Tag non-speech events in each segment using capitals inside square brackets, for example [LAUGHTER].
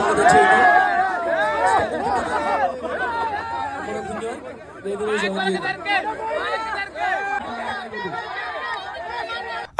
സ്വാഗതം ചെയ്യുന്നു നമ്മുടെ കുഞ്ഞ് വേദിയിലേക്ക് സ്വാഗതം ചെയ്യുന്നു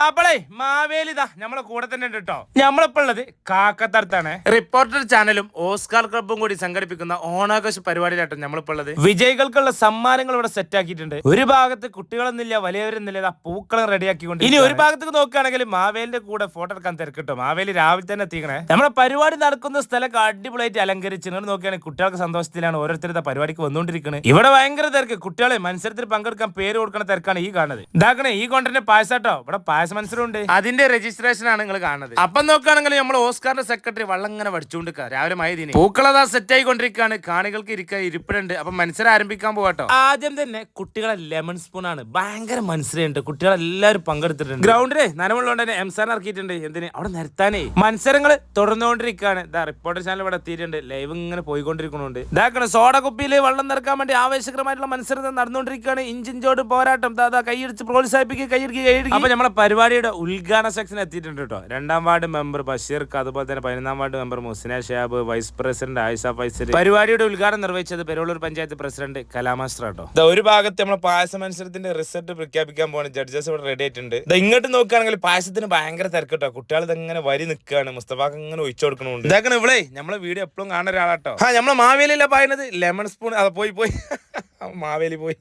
അപ്പളേ മാവേലിതാ നമ്മളെ കൂടെ തന്നെ ഉണ്ട് കേട്ടോ നമ്മളിപ്പോ ഉള്ളത് കാക്കത്തടത്താണ്. റിപ്പോർട്ടർ ചാനലും ഓസ്കാർ ക്ലബും കൂടി സംഘടിപ്പിക്കുന്ന ഓണാഘോഷ പരിപാടിയിലാട്ടോ നമ്മളിപ്പോ ഉള്ളത്. വിജയികൾക്കുള്ള സമ്മാനങ്ങൾ ഇവിടെ സെറ്റ് ആക്കിയിട്ടുണ്ട്. ഒരു ഭാഗത്ത് കുട്ടികളൊന്നുമില്ല വലിയവരൊന്നുമില്ല ഇതാ പൂക്കളം റെഡിയാക്കിക്കൊണ്ട് ഇനി ഒരു ഭാഗത്തേക്ക് നോക്കുകയാണെങ്കിൽ മാവേലിന്റെ കൂടെ ഫോട്ടോ എടുക്കാൻ തിരക്കിട്ടോ മാവേലി രാവിലെ തന്നെ എത്തിക്കണേ. നമ്മുടെ പരിപാടി നടക്കുന്ന സ്ഥലമൊക്കെ അടിപൊളിയായിട്ട് അലങ്കരിച്ച് നിങ്ങൾ നോക്കുകയാണെങ്കിൽ കുട്ടികൾക്ക് സന്തോഷത്തിലാണ് ഓരോരുത്തരുടെ പരിപാടിക്ക് വന്നുകൊണ്ടിരിക്കുന്നത് ഇവിടെ ഭയങ്കര തിരക്ക്. കുട്ടികളെ മത്സരത്തിൽ പങ്കെടുക്കാൻ പേര് കൊടുക്കുന്ന തിരക്കാണ് ഈ കാണുന്നത്. ഇതാക്കണേ ഈ കൊണ്ടന്നെ പായസാട്ടോ. ഇവിടെ പായസ മത്സരം ഉണ്ട് അതിന്റെ രജിസ്ട്രേഷൻ ആണ് നിങ്ങൾ കാണുന്നത്. അപ്പം നോക്കുകയാണെങ്കിൽ നമ്മൾ ഓസ്കാറിന്റെ സെക്രട്ടറി വള്ളം ഇങ്ങനെ പഠിച്ചുകൊണ്ട് രാവിലെ മഴ ദിനെ പൂക്കളതാ സെറ്റ് ആയിക്കൊണ്ടിരിക്കുകയാണ് കാണികൾക്ക് ഇരിക്കാൻ ഇരിപ്പിടുണ്ട് അപ്പൊ മത്സരം ആരംഭിക്കാൻ പോകട്ടോ ആദ്യം തന്നെ കുട്ടികളെ ലെമൺ സ്പൂൺ ആണ്. ഭയങ്കര മത്സരമുണ്ട് കുട്ടികളെല്ലാവരും പങ്കെടുത്തിട്ടുണ്ട്. ഗ്രൗണ്ടിലെ നനവുള്ളതുകൊണ്ട് തന്നെ എംസാൻ ഇറക്കിയിട്ടുണ്ട്. എന്തിന്? അവിടെ നിരത്താനേ. മത്സരങ്ങൾ തുടർന്നുകൊണ്ടിരിക്കുകയാണ്. ഇതാ റിപ്പോർട്ടർ ചാനൽ ഇവിടെ എത്തിയിട്ടുണ്ട്. ലൈവ് ഇങ്ങനെ പോയിക്കൊണ്ടിരിക്കുന്നുണ്ട്. ഇതാക്കണം സോഡ കുപ്പിയിൽ വെള്ളം നിറക്കാൻ വേണ്ടി ആവേശകരമായിട്ടുള്ള മത്സരം നടന്നുകൊണ്ടിരിക്കുകയാണ്. ഇഞ്ചിഞ്ചോട് പോരാട്ടം. ദാ കൈയടിച്ച് പ്രോത്സാഹിപ്പിക്കുക കൈയടിക്കുക കൈയടിക്കുക അപ്പൊ നമ്മളെ പരിപാടിയുടെ ഉദ്ഘാടന സെക്ഷൻ എത്തിയിട്ടുണ്ട് കേട്ടോ. രണ്ടാം വാർഡ് മെമ്പർ ബഷീർക്ക് അതുപോലെ തന്നെ പതിനൊന്നാം ward member Musna Shab vice president Ayisha Faisal പരിപാടിയുടെ ഉദ്ഘാടനം നിർവഹിച്ചത് പെരുവള്ളൂർ പഞ്ചായത്ത് പ്രസിഡന്റ് കലാമാസ്റ്റർ കേട്ടോ ദാ ഒരു ഭാഗത്ത് നമ്മൾ പായസ മത്സരത്തിന്റെ റിസൾട്ട് പ്രഖ്യാപിക്കാൻ പോകുന്ന ജഡ്ജസ് ഇവിടെ റെഡി ആയിട്ടുണ്ട്. ദാ ഇങ്ങോട്ട് നോക്കുകയാണെങ്കിൽ പായസത്തിന് ഭയങ്കര തിരക്ക് കേട്ടോ. കുട്ടികൾ ഇങ്ങനെ വരി നിൽക്കുകയാണ്. മുസ്തഫാക്ക് ഇങ്ങനെ ഒഴിച്ചു കൊടുക്കണുണ്ട്. ഇതാക്കണ ഇവിടെ നമ്മളെ വീഡിയോ എപ്പോഴും കാണുന്ന ഒരാളാട്ടോ. ആ നമ്മളെ മാവേലിയല്ല പറയുന്നത്? Lemon spoon. അത് പോയി പോയി. [LAUGHS] മാവേലി പോയി.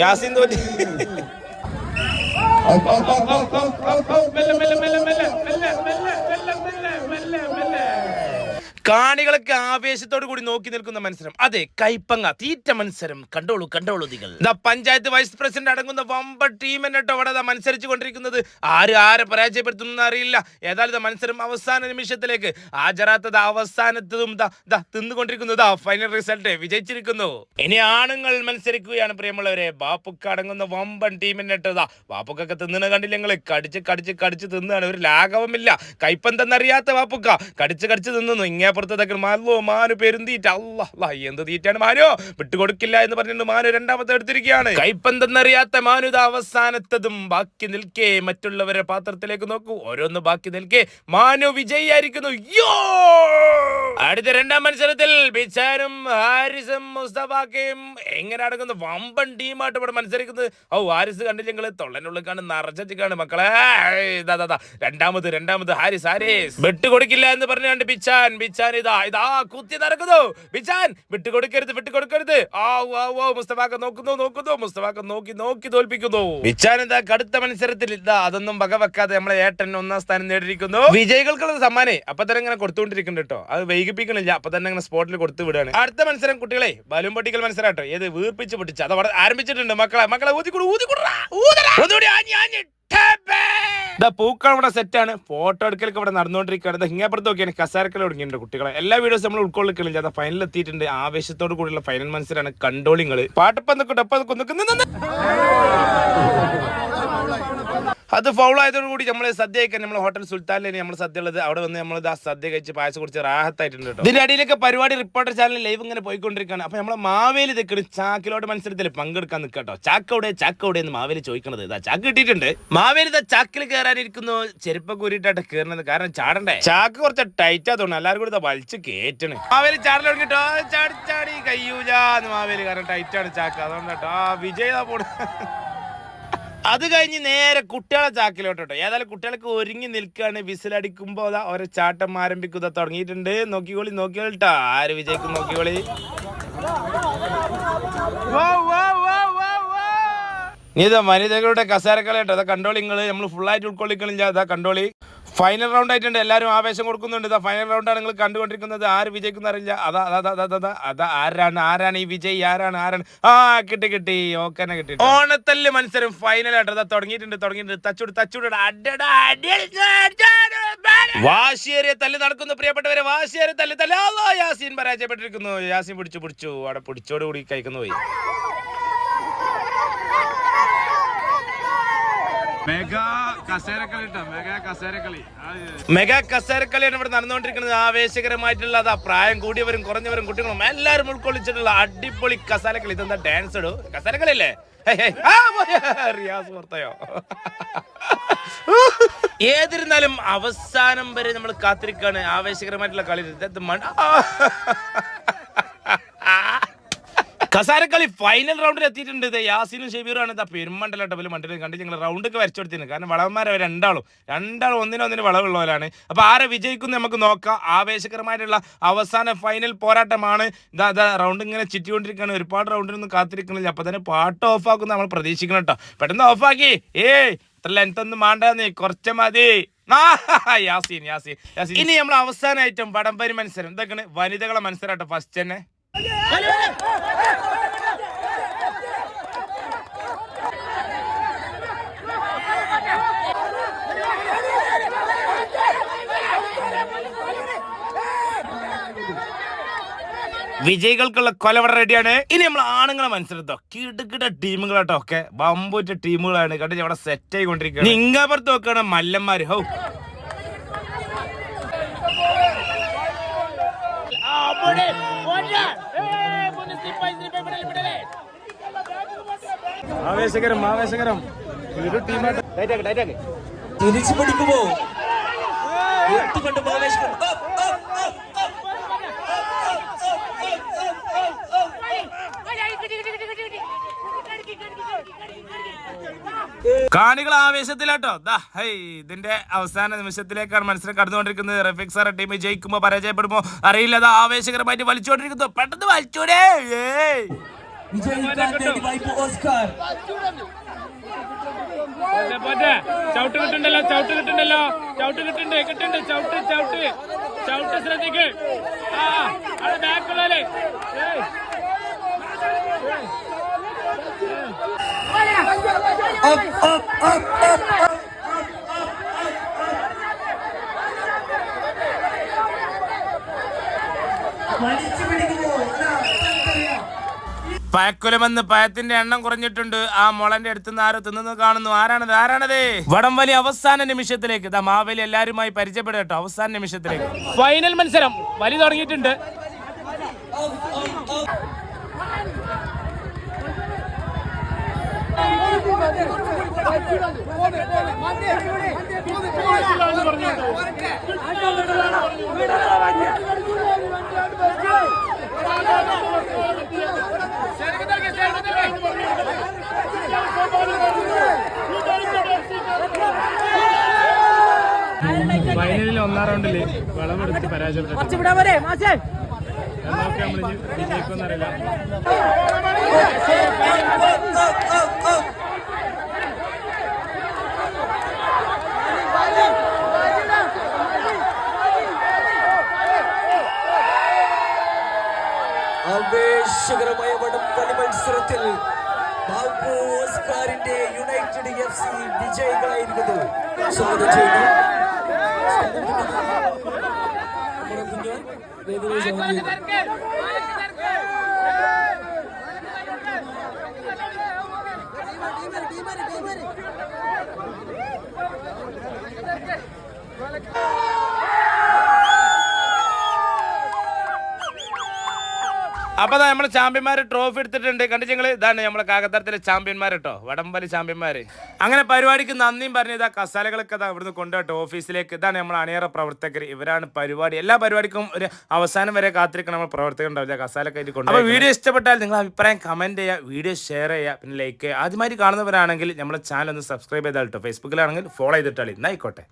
യാസിൻ തോറ്റി. കാണികളൊക്കെ ആവേശത്തോടു കൂടി നോക്കി നിൽക്കുന്ന മത്സരം. അതെ കൈപ്പങ്ങ. തീറ്റ മത്സരം. കണ്ടോളൂ കണ്ടോളൂ നിങ്ങൾ. പഞ്ചായത്ത് വൈസ് പ്രസിഡന്റ് അടങ്ങുന്ന വമ്പ ടീം എന്നിട്ടോ അവിടെ മത്സരിച്ചു കൊണ്ടിരിക്കുന്നത്. ആര് ആരെ പരാജയപ്പെടുത്തുന്ന അറിയില്ല. ഏതായാലും മത്സരം അവസാന നിമിഷത്തിലേക്ക്. ഹാജരാത്തത് അവസാനത്തതും തിന്നുകൊണ്ടിരിക്കുന്നത് ഫൈനൽ റിസൾട്ട് വിജയിച്ചിരിക്കുന്നു. ഇനി ആണുങ്ങൾ മത്സരിക്കുകയാണ് പ്രിയമുള്ളവരെ. ബാപ്പുക്ക് അടങ്ങുന്ന വമ്പൻ ടീം എന്നിട്ട് ദാ ബാപ്പുക്കൊക്കെ തിന്നണ കണ്ടില്ല നിങ്ങൾ കടിച്ച് കടിച്ച് കടിച്ച് തിന്നാണ് ഒരു ലാഘവമില്ല. കൈപ്പന്തെന്നറിയാത്ത ബാപ്പുക്ക. കടിച്ച് കടിച്ച് തിന്നുന്നു. ഇങ്ങേപ്പുറത്തൊക്കെ മാലോ മാനു പേരും തീറ്റ. അല്ല എന്ത് തീറ്റാണ് മാനോ? വിട്ടുകൊടുക്കില്ല എന്ന് പറഞ്ഞിട്ട് മാനു രണ്ടാമത്തെ എടുത്തിരിക്കുകയാണ്. കൈപ്പന്തെന്നറിയാത്ത മാനു ഇത് അവസാനത്തതും. ബാക്കി നിൽക്കേ മറ്റുള്ളവരെ പാത്രത്തിലേക്ക് നോക്കൂ. ഓരോന്ന് ബാക്കി നിൽക്കേ. മാനു വിജയിയായിരിക്കുന്നു. യോ! അടുത്ത രണ്ടാം മത്സരത്തിൽ ബിച്ചാനും ഹാരിസും മുസ്തഫാക്കയും എങ്ങനെ അടങ്ങുന്ന? വമ്പൻ ടീമായിട്ട് ഇവിടെ മത്സരിക്കുന്നത്. ഓ ഹാരിസ് കണ്ടില്ലെങ്കിൽ തൊള്ളനുള്ളിൽ കാണുന്ന നിറച്ചാണ് മക്കളെ. ഇതാ. രണ്ടാമത് രണ്ടാമത് ഹാരിസ് ഹാരിസ്. വിട്ടുകൊടുക്കില്ല എന്ന് പറഞ്ഞാണ്ട് ബിച്ചാൻ ബിച്ചാൻ ഇതാ ഇതാ കുത്തി നടക്കുന്നു ബിച്ചാൻ വിട്ടുകൊടുക്കരുത് വിട്ടുകൊടുക്കരുത്. ആ ഓ ഓ മുസ്തഫാക്ക നോക്കുന്നു നോക്കുന്നു. മുസ്തഫാക്ക നോക്കി നോക്കി തോൽപ്പിക്കുന്നു. ബിച്ചാൻ എന്താ കടുത്ത മത്സരത്തിൽ ഇതാ അതൊന്നും വകവെക്കാതെ നമ്മളെ ഏട്ടൻ ഒന്നാം സ്ഥാനം നേടിയിരിക്കുന്നു. വിജയികൾക്കുള്ള സമ്മാനം അപ്പൊ തന്നെ ഇങ്ങനെ കൊടുത്തുകൊണ്ടിരിക്കുന്നുണ്ട് കേട്ടോ. അത് വൈകിപ്പിക്കണില്ല അപ്പൊ തന്നെ ഇങ്ങനെ സ്പോട്ടിൽ കൊടുത്തു വിടുകയാണ്. അടുത്ത മത്സരം കുട്ടികളെ ബലൂൺ പൊട്ടിക്കൽ മത്സരം കേട്ടോ. ഏത് വീർപ്പിച്ച് പൊട്ടിച്ച്. അത് അവിടെ ആരംഭിച്ചിട്ടുണ്ട് മക്കളെ മക്കളെ ഊതിക്കൂടു ഊതിക്കൂടാ ഊതരാ. ഒന്നുകൂടി ആഞ്ഞ് ആഞ്ഞ് ദാ പൂക്കൾ ഇവിടെ സെറ്റാണ് ഫോട്ടോ എടുക്കലൊക്കെ ഇവിടെ നടന്നുകൊണ്ടിരിക്കുകയാണ്. ഇതാ ഹിങ്ങാപ്പുറത്ത് നോക്കിയാണ് കസാരക്കൽ തുടങ്ങിയിട്ടുണ്ട് കുട്ടികളെ. എല്ലാ വീഡിയോസും നമ്മൾ ഉൾക്കൊള്ളിക്കണില്ല അത് ഫൈനൽ എത്തിയിട്ടുണ്ട്. ആവേശത്തോട് കൂടിയുള്ള ഫൈനൽ മത്സരമാണ് കണ്ടോളിങ്ങൾ. പാട്ടപ്പം നിൽക്കട്ടെ അപ്പം നിൽക്കുന്നു അത് ഫൗൾ ആയതോടു കൂടി നമ്മൾ സദ്യ കഴിക്കാൻ നമ്മൾ ഹോട്ടൽ സുൽത്താനിലാണ് നമ്മൾ സദ്യ ഉള്ളത് അവിടെ വന്ന് നമ്മൾ ആ സദ്യ കഴിച്ച് പായസം കുടിച്ച് റാഹത്തായിട്ടുണ്ട് കേട്ടോ. ഇതിന്റെ അടിയിലൊക്കെ പരിപാടി റിപ്പോർട്ടർ ചാനൽ ലൈവ് ഇങ്ങനെ പോയിക്കൊണ്ടിരിക്കുകയാണ്. അപ്പൊ നമ്മളെ മാവേലി നിൽക്കണ് ചാക്കിലോട്ട് മത്സരത്തിൽ പങ്കെടുക്കാൻ നിൽക്കട്ടോ ചാക്കവിടെ ചാക്കവിടെ എന്ന് മാവേലി ചോദിക്കണത്. ഇതാ ചാക്ക് കിട്ടിയിട്ടുണ്ട്. മാവേലി ഇതാ ചാക്കിൽ കയറാനിരിക്കുന്നു. ചെരുപ്പൊക്കെ ഊരിട്ടായിട്ട് കയറുന്നത്. കാരണം ചാടണ്ടേ? ചാക്ക് കുറച്ച് ടൈറ്റാ തോന്നുന്നു. എല്ലാവരും കൂടി ഇതാ വലിച്ച് കേറ്റണ്. മാവേലി ചാടൽ തുടങ്ങിട്ടോ ചാടി ചാടി. കയ്യൂല എന്ന് മാവേലി കാരണം ടൈറ്റാണ് ചാക്ക്. അതുകൊണ്ടാട്ടോ. ആ വിജയ് പോണ. അത് കഴിഞ്ഞ് നേരെ കുട്ടികളെ ചാക്കിലോട്ട് ചാക്കിലോട്ടോ ഏതായാലും കുട്ടികൾക്ക് ഒരുങ്ങി നിൽക്കുകയാണ് വിസിലടിക്കുമ്പോ അതാ ഓരോ ചാട്ടം ആരംഭിക്കുക തുടങ്ങിയിട്ടുണ്ട്. നോക്കിക്കോളി നോക്കിക്കോളിട്ടാ ആര് വിജയിക്കും നോക്കിക്കോളി? നീ ഇതാ വനിതകളുടെ കസാരക്കളി കേട്ടോ. അതാ കണ്ടോളി നിങ്ങൾ നമ്മൾ ഫുള്ളായിട്ട് ഉൾക്കൊള്ളിക്കണില്ല. അതാ കണ്ടോളി. ഫൈനൽ റൗണ്ട് ആയിട്ടുണ്ട്. എല്ലാവരും ആവേശം കൊടുക്കുന്നുണ്ട്. ഇതാ ഫൈനൽ റൗണ്ടാണ് നിങ്ങൾ കണ്ടുകൊണ്ടിരിക്കുന്നത്. ആര് വിജയിക്കുന്ന അറിയില്ല. അതാ അതാ അതാ അതാ അതാ ആരാണ് ആരാണ് ഈ വിജയ്? ആരാണ് ആരാണ്? ആ കിട്ടി കിട്ടി. ഓക്കെ കിട്ടി ഓണത്തല്ല് മത്സരം ഫൈനൽ ആയിട്ട് അതാ തുടങ്ങിയിട്ടുണ്ട് തുടങ്ങിയിട്ടുണ്ട്. തച്ചുട് തച്ചുട് വാശിയേറിയ തല്ല് നടക്കുന്നു പ്രിയപ്പെട്ടവരെ. വാശിയേറിയ തല്ല് തല്ല്. യാസീൻ പരാജയപ്പെട്ടിരിക്കുന്നു. യാസീൻ പിടിച്ചു പിടിച്ചു. അവിടെ പിടിച്ചോട് കൂടി കഴിക്കുന്നു പോയി. മെഗാ കസേരക്കളിയാണ് ഇവിടെ നടന്നുകൊണ്ടിരിക്കുന്നത്. ആവേശകരമായിട്ടുള്ള അതാ പ്രായം കൂടിയവരും കുറഞ്ഞവരും കുട്ടികളും എല്ലാവരും ഉൾക്കൊള്ളിച്ചിട്ടുള്ള അടിപൊളി കസാരക്കളി. ഇതെന്താ ഡാൻസ് ഇടൂ? കസാരക്കളി അല്ലേ ഹേയ് ഹേയ്. ആ, റിയാസ് പുറത്തയോ ഏതിരുന്നാലും അവസാനം വരെ നമ്മൾ കാത്തിരിക്കാണ് ആവേശകരമായിട്ടുള്ള കളി കസാരക്കളി ഫൈനൽ റൗണ്ടിൽ എത്തിയിട്ടുണ്ട്. ഇത് യാസിനും ഷെബീറുമാണ് ഇതാ പെരുമണ്ടല ടബിൽ മണ്ടലും കണ്ട് ഞങ്ങൾ റൗണ്ടൊക്കെ വരച്ചു കൊടുത്തിരുന്നു കാരണം വളവന്മാരെ അവർ രണ്ടാളും. രണ്ടാളും ഒന്നിനൊന്നിന് വളവുള്ളവരാണ്. അപ്പൊ ആരെ വിജയിക്കും നമുക്ക് നോക്കാം. ആവേശകരമായിട്ടുള്ള അവസാന ഫൈനൽ പോരാട്ടമാണ്. ഇതാ ഇതാ റൗണ്ട് ഇങ്ങനെ ചുറ്റിക്കൊണ്ടിരിക്കുകയാണ്. ഒരുപാട് റൗണ്ടിനൊന്നും കാത്തിരിക്കണില്ല. അപ്പൊ തന്നെ പാട്ട് ഓഫാക്കും നമ്മൾ പ്രതീക്ഷിക്കണം കേട്ടോ. പെട്ടെന്ന് ആക്കി. ഏയ് ഇത്ര ലെങ്ത് ഒന്നും നീ. കുറച്ച് മതി. യാസീൻ യാസീൻ യാസീൻ. ഇനി നമ്മൾ അവസാന ഐറ്റം വടംവരി മത്സരം. ഇതൊക്കെയാണ് വനിതകളെ മത്സരം ഫസ്റ്റ് തന്നെ. വിജയികൾക്കുള്ള കൊലവട റെഡിയാണ്. ഇനി നമ്മൾ ആണുങ്ങളെ മനസ്സിലെത്തോ? കിടുകിട ടീമുകളാട്ടോ ഒക്കെ. ബമ്പൂറ്റ ടീമുകളാണ്. കണ്ടിട്ട് അവിടെ സെറ്റ് ആയിക്കൊണ്ടിരിക്കുന്നത് നിങ്ങപ്പുറത്ത് നോക്കുകയാണ് മല്ലന്മാര്. ഹൗ. ആവേശകരം ആവേശകരം ഒരു ടീമായിട്ട് തിരിച്ചു പിടിക്കുമോ എത്തുകൊണ്ട് ആവേശം കാണികൾ ആവേശത്തിലാട്ടോ. ദാ ഹൈ ഇതിന്റെ അവസാന നിമിഷത്തിലേക്കാണ് മത്സരം കടന്നുകൊണ്ടിരിക്കുന്നത്. റഫീഖ് സാറെ ടീം ജയിക്കുമ്പോ പരാജയപ്പെടുമ്പോ അറിയില്ല. അത് ആവേശകരമായിട്ട് വലിച്ചുകൊണ്ടിരിക്കുന്നു. പെട്ടെന്ന് വലിച്ചൂടേ. ഏയ്. വിജയിക്കാൻ വേണ്ടി വായ്പ ഓസ്കാർ. പോട്ടെ, പോട്ടെ. ചവിട്ട് കിട്ടുണ്ടല്ലോ ചവിട്ട് കിട്ടുണ്ടല്ലോ. ചവിട്ട് കിട്ടുന്നുണ്ട് കിട്ടുന്നുണ്ട് ചവിട്ട് ചവിട്ട്. ചവിട്ട് ശ്രദ്ധിക്ക്. ആ അവിടെ ബാക്കുള്ളല്ലേ up, up, up, up, up. പയക്കുലമെന്ന് പയത്തിന്റെ എണ്ണം കുറഞ്ഞിട്ടുണ്ട്. ആ മുളന്റെ അടുത്ത് നിന്ന് ആരോ തിന്നു കാണുന്നു. ആരാണത്? ആരാണത്? വടംവലി അവസാന നിമിഷത്തിലേക്ക്. ദാ മാവേലി എല്ലാരുമായി പരിചയപ്പെടുക കേട്ടോ. അവസാന നിമിഷത്തിലേക്ക്. ഫൈനൽ മത്സരം വലി തുടങ്ങിയിട്ടുണ്ട്. ഫൈനലിൽ ഒന്നാം റൗണ്ടിൽ വളമെടുത്ത് പരാജയപ്പെട്ടു എന്നൊക്കെ നമ്മൾ വിജയിക്കുമെന്നറിയില്ല ആവേശകരമായ വടംവലി മത്സരത്തിൽ ബാബു ഓസ്കാറിന്റെ യുണൈറ്റഡ് എഫ് സി വിജയികളായിരിക്കുന്നു. സ്വാഗതം ചെയ്യുന്നു. നമ്മുടെ കുഞ്ഞോൻ വേദിയിൽ സ്വാഗതം ചെയ്യുന്നു. അപ്പൊ നമ്മുടെ ചാമ്പ്യന്മാര് ട്രോഫി എടുത്തിട്ടുണ്ട്. കണ്ടിട്ട് ഇതാണ് നമ്മളെ കാകത്താരത്തിലെ ചാമ്പ്യന്മാർ കേട്ടോ വടംവലി ചാമ്പ്യന്മാര്. അങ്ങനെ പരിപാടിക്ക് നന്ദിയും പറഞ്ഞു ഇതാ കസാലകളൊക്കെ ഇതാ ഇവിടുന്ന് കൊണ്ടുപോയിട്ട് ഓഫീസിലേക്ക് ഇതാണ് നമ്മൾ അണിയറ പ്രവർത്തകർ. ഇവരാണ് പരിപാടി. എല്ലാ പരിപാടിക്കും ഒരു അവസാനം വരെ കാത്തിരിക്കണം നമ്മൾ പ്രവർത്തകർ ഉണ്ടാവില്ല. കസാലൊക്കെ ആയിട്ട് അപ്പോൾ വീഡിയോ ഇഷ്ടപ്പെട്ടാൽ നിങ്ങൾ അഭിപ്രായം കമന്റ് ചെയ്യുക വീഡിയോ ഷെയർ ചെയ്യുക പിന്നെ ലൈക്ക് ചെയ്യുക. ആദ്യമായിട്ട് കാണുന്നവരാണെങ്കിൽ നമ്മുടെ ചാനൽ ഒന്ന് സബ്സ്ക്രൈബ് ചെയ്താൽ കേട്ടോ ഫേസ്ബുക്കിലാണെങ്കിൽ ഫോളോ ചെയ്തിട്ടാളി എന്നായിക്കോട്ടെ